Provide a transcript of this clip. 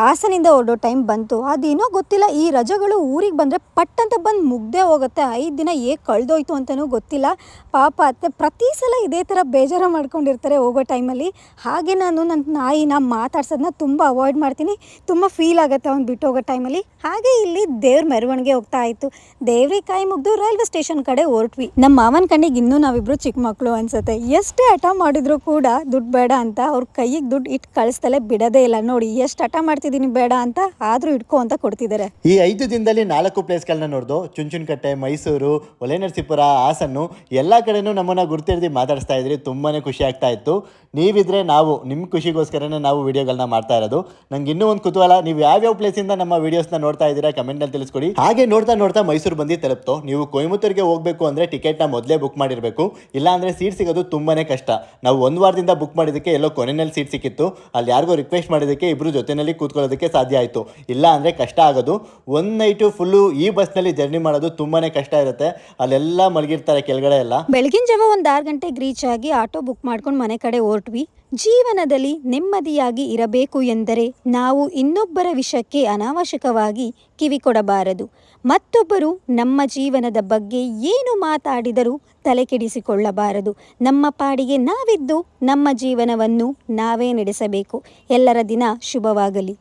ಹಾಸನಿಂದ ಹೊರಡೋ time ಬಂತು. ಅದೇನೋ ಗೊತ್ತಿಲ್ಲ, ಈ ರಜಗಳು ಊರಿಗೆ ಬಂದರೆ ಪಟ್ ಅಂತ ಬಂದು ಮುಗ್ದೇ ಹೋಗುತ್ತೆ. ಐದು ದಿನ ಹೇಗೆ ಕಳೆದೋಯ್ತು ಅಂತಲೂ ಗೊತ್ತಿಲ್ಲ. ಪಾಪ ಅತ್ತೆ, ಪ್ರತಿ ಸಲ ಇದೇ ಥರ ಬೇಜಾರು ಮಾಡ್ಕೊಂಡಿರ್ತಾರೆ ಹೋಗೋ ಟೈಮಲ್ಲಿ ಹಾಗೆ ನಾನು ನನ್ನ ನಾಯಿನ ಮಾತಾಡ್ಸೋದನ್ನ ತುಂಬ ಅವಾಯ್ಡ್ ಮಾಡ್ತೀನಿ. ತುಂಬ ಫೀಲ್ ಆಗುತ್ತೆ ಅವ್ನು ಬಿಟ್ಟು ಹೋಗೋ ಟೈಮಲ್ಲಿ ಹಾಗೆ ಇಲ್ಲಿ ದೇವ್ರ ಮೆರವಣಿಗೆ ಹೋಗ್ತಾ ಇತ್ತು ದೇವ್ರಿಗೆ ಕಾಯಿ ಮುಗ್ದು ರೈಲ್ವೆ ಸ್ಟೇಷನ್ ಕಡೆ ಹೊರಟ್ವಿ. ನಮ್ಮ ಮಾವನ ಕಣ್ಣಿಗೆ ಇನ್ನೂ ನಾವಿಬ್ರು ಚಿಕ್ಕ ಮಕ್ಕಳು ಅನ್ಸುತ್ತೆ. ಎಷ್ಟೇ ಹಠ ಮಾಡಿದ್ರು ಕೂಡ ದುಡ್ಡು ಬೇಡ ಅಂತ ಅವ್ರ ಕೈಗೆ ದುಡ್ಡು ಇಟ್ಟು ಕಳಿಸ್ತಲೇ ಬಿಡೋದೇ ಇಲ್ಲ. ನೋಡಿ, ಎಷ್ಟು ಹಠ ಮಾಡ್ತಿದ್ದೀನಿ ಬೇಡ ಅಂತ ಆದರೂ ಇಟ್ಕೋ ಅಂತ ಕೊಡ್ತಿದ್ದಾರೆ. ಈ ಐದು ದಿನದಲ್ಲಿ ನಾಲ್ಕು ಪ್ಲೇಸ್ಗಳನ್ನ ನೋಡ್ದು, ಚುಂಚುನಕಟ್ಟೆ, ಮೈಸೂರು, ಒಲೆನರಸೀಪುರ, ಹಾಸನ್ನು, ಎಲ್ಲ ಕಡೆನೂ ನಮ್ಮನ್ನ ಗುರ್ತಿರ್ದು ಮಾತಾಡಿಸ್ತಾ ಇದ್ರಿ, ತುಂಬಾನೇ ಖುಷಿ ಆಗ್ತಾ ಇತ್ತು. ನೀವಿದ್ರೆ ನಾವು ನಿಮ್ಮ ಖುಷಿಗೋಸ್ಕರನೇ ನಾವು ವಿಡಿಯೋಗಳನ್ನ ಮಾಡ್ತಾ ಇರೋದು. ನಂಗೆ ಇನ್ನೂ ಒಂದು ಕುತೂಹಲ, ನೀವು ಯಾವ್ಯಾವ ಪ್ಲೇಸಿಂದ ನಮ್ಮ ವಿಡಿಯೋಸ್ನ ನೋಡ್ತಾ ಇದ್ದೀರಾ ಕಮೆಂಟಲ್ಲಿ ತಿಳಿಸ್ಕೊಡಿ. ಹಾಗೆ ನೋಡ್ತಾ ನೋಡ್ತಾ ಮೈಸೂರು ಬಂದು ತಲುಪ್ತು. ನೀವು ಕೊಯಮತ್ತೂರಿಗೆ ಹೋಗಬೇಕು ಅಂದರೆ ಟಿಕೆಟ್ನ ಮೊದಲೇ ಬುಕ್ ಮಾಡಿರಬೇಕು. ಇಲ್ಲ ಅಂದರೆ ಸೀಟ್ ಸಿಗೋದು ತುಂಬಾನೇ ಕಷ್ಟ. ನಾವು ಒಂದು ವಾರದಿಂದ ಬುಕ್ ಮಾಡಿದ್ದಕ್ಕೆ ಎಲ್ಲೋ ಕೊನೆಯಲ್ಲಿ ಸೀಟ್ ಸಿಕ್ಕಿತ್ತು. ಅಲ್ಲಿ ಯಾರಿಗೋ ರಿಕ್ವೆಸ್ಟ್ ಮಾಡಿದ್ದಕ್ಕೆ ಇಬ್ರು ಜೊತೆಯಲ್ಲಿ ಕೂತ್ಕೊಳ್ಳೋದಕ್ಕೆ ಸಾಧ್ಯ ಆಯಿತು. ಇಲ್ಲ ಅಂದರೆ ಕಷ್ಟ ಆಗೋದು. ಒಂದು ನೈಟು ಫುಲ್ಲು ಈ ಬಸ್ನಲ್ಲಿ ಜರ್ನಿ ಮಾಡೋದು ತುಂಬಾನೇ ಕಷ್ಟ ಇರುತ್ತೆ. ಅಲ್ಲೆಲ್ಲ ಮಲಗಿರ್ತಾರೆ ಕೆಳಗಡೆ ಎಲ್ಲ. ಬೆಳಗಿನ ಜಾವ ಒಂದು ಆರು ಗಂಟೆಗೆ ರೀಚ್ ಆಗಿ ಆಟೋ ಬುಕ್ ಮಾಡ್ಕೊಂಡು ಮನೆ ಕಡೆ ಹೊರಟ್ವಿ. ಜೀವನದಲ್ಲಿ ನೆಮ್ಮದಿಯಾಗಿ ಇರಬೇಕು ಎಂದರೆ ನಾವು ಇನ್ನೊಬ್ಬರ ವಿಷಯಕ್ಕೆ ಅನಾವಶ್ಯಕವಾಗಿ ಕಿವಿಕೊಡಬಾರದು. ಮತ್ತೊಬ್ಬರು ನಮ್ಮ ಜೀವನದ ಬಗ್ಗೆ ಏನು ಮಾತಾಡಿದರೂ ತಲೆಕೆಡಿಸಿಕೊಳ್ಳಬಾರದು. ನಮ್ಮ ಪಾಡಿಗೆ ನಾವಿದ್ದು ನಮ್ಮ ಜೀವನವನ್ನು ನಾವೇ ನಡೆಸಬೇಕು. ಎಲ್ಲರ ದಿನ ಶುಭವಾಗಲಿ.